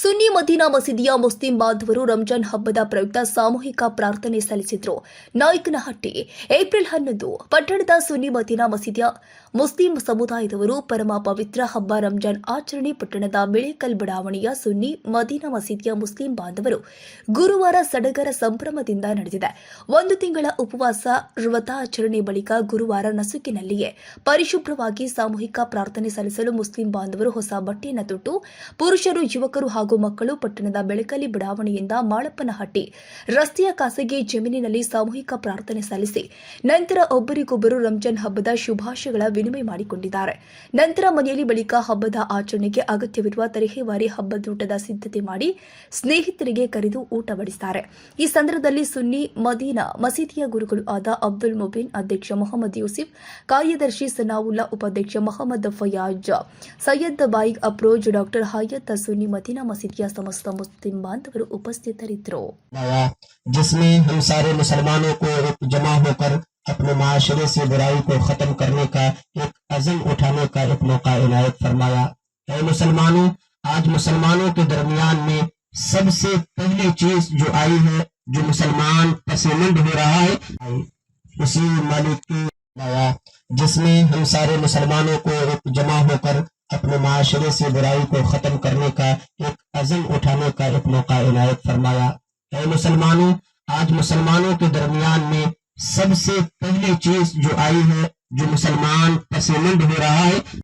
ಸುನ್ನಿ ಮದೀನಾ ಮಸೀದಿಯ ಮುಸ್ಲಿಂ ಬಾಂಧವರು ರಂಜಾನ್ ಹಬ್ಬದ ಪ್ರಯುಕ್ತ ಸಾಮೂಹಿಕ ಪ್ರಾರ್ಥನೆ ಸಲ್ಲಿಸಿದ್ರು. ನಾಯಕನಹಟ್ಟಿ, ಏಪ್ರಿಲ್ ಹನ್ನೊಂದು, ಪಟ್ಟಣದ ಸುನ್ನಿ ಮದೀನಾ ಮಸೀದಿಯ ಮುಸ್ಲಿಂ ಸಮುದಾಯದವರು ಪರಮ ಪವಿತ್ರ ಹಬ್ಬ ರಂಜಾನ್ ಆಚರಣೆ ಪಟ್ಟಣದ ಬಿಳೇಕಲ್ ಬಡಾವಣೆಯ ಸುನ್ನಿ ಮದೀನಾ ಮಸೀದಿಯ ಮುಸ್ಲಿಂ ಬಾಂಧವರು ಗುರುವಾರ ಸಡಗರ ಸಂಭ್ರಮದಿಂದ ನಡೆದಿದೆ. ಒಂದು ತಿಂಗಳ ಉಪವಾಸ ವ್ರತಾಚರಣೆ ಬಳಿಕ ಗುರುವಾರ ನಸುಕಿನಲ್ಲಿಯೇ ಪರಿಶುಭ್ರವಾಗಿ ಸಾಮೂಹಿಕ ಪ್ರಾರ್ಥನೆ ಸಲ್ಲಿಸಲು ಮುಸ್ಲಿಂ ಬಾಂಧವರು ಹೊಸ ಬಟ್ಟೆಯನ್ನು ತೊಟ್ಟು, ಪುರುಷರು, ಯುವಕರು ಮಕ್ಕಳು ಪಟ್ಟಣದ ಬೆಳಕಲಿ ಬಡಾವಣೆಯಿಂದ ಮಾಳಪ್ಪನಹಟ್ಟಿ ರಸ್ತೆಯ ಖಾಸಗಿ ಜಮೀನಿನಲ್ಲಿ ಸಾಮೂಹಿಕ ಪ್ರಾರ್ಥನೆ ಸಲ್ಲಿಸಿ ನಂತರ ಒಬ್ಬರಿಗೊಬ್ಬರು ರಂಜಾನ್ ಹಬ್ಬದ ಶುಭಾಶಯಗಳ ವಿನಿಮಯ ಮಾಡಿಕೊಂಡಿದ್ದಾರೆ. ನಂತರ ಮನೆಯಲ್ಲಿ ಬಳಿಕ ಹಬ್ಬದ ಆಚರಣೆಗೆ ಅಗತ್ಯವಿರುವ ತರಹೇವಾರಿ ಹಬ್ಬದೂಟದ ಸಿದ್ಧತೆ ಮಾಡಿ ಸ್ನೇಹಿತರಿಗೆ ಕರೆದು ಊಟ ಬಡಿಸಿದ್ದಾರೆ. ಈ ಸಂದರ್ಭದಲ್ಲಿ ಸುನ್ನಿ ಮದೀನಾ ಮಸೀದಿಯ ಗುರುಗಳು ಆದ ಅಬ್ದುಲ್ ಮುಬಿನ್ ಅಧ್ಯಕ್ಷ ಮೊಹಮ್ಮದ್ ಯೂಸಿಫ್, ಕಾರ್ಯದರ್ಶಿ ಸನಾವುಲ್ಲಾ ಉಪಾಧ್ಯಕ್ಷ ಮೊಹಮ್ಮದ್ ಫಯಾಜ್, ಸೈಯದ್ ಬಾಯಿಗ್ ಅಪ್ರೋಜ್ ಡಾಕ್ಟರ್ ಹಯತ್ ಸುನ್ನಿ ಮದೀನಾ मस्जिद समस्त मुस्लिम बांधवर उपस्थित रित्रो जिसमें हम सारे मुसलमानों को जमा होकर अपने माशरे से बुराई को खत्म करने का, एक अजम उठाने का एक मौका इनायत फरमाया। मुसलमानों, आज मुसलमानों के दरमियान में सबसे पहली चीज़ जो आई है, जो मुसलमान पसमंद हो रहा है उसी मालिक की लाया जिसमें हम सारे मुसलमानों को जमा होकर अपने माशरे से बुराई को खत्म करने का عزم اٹھانے کا ایک موقع عنایت فرمایا۔ اے مسلمانوں، آج مسلمانوں کے درمیان میں سب سے پہلی چیز جو آئی ہے، جو مسلمان پسمند ہو رہا ہے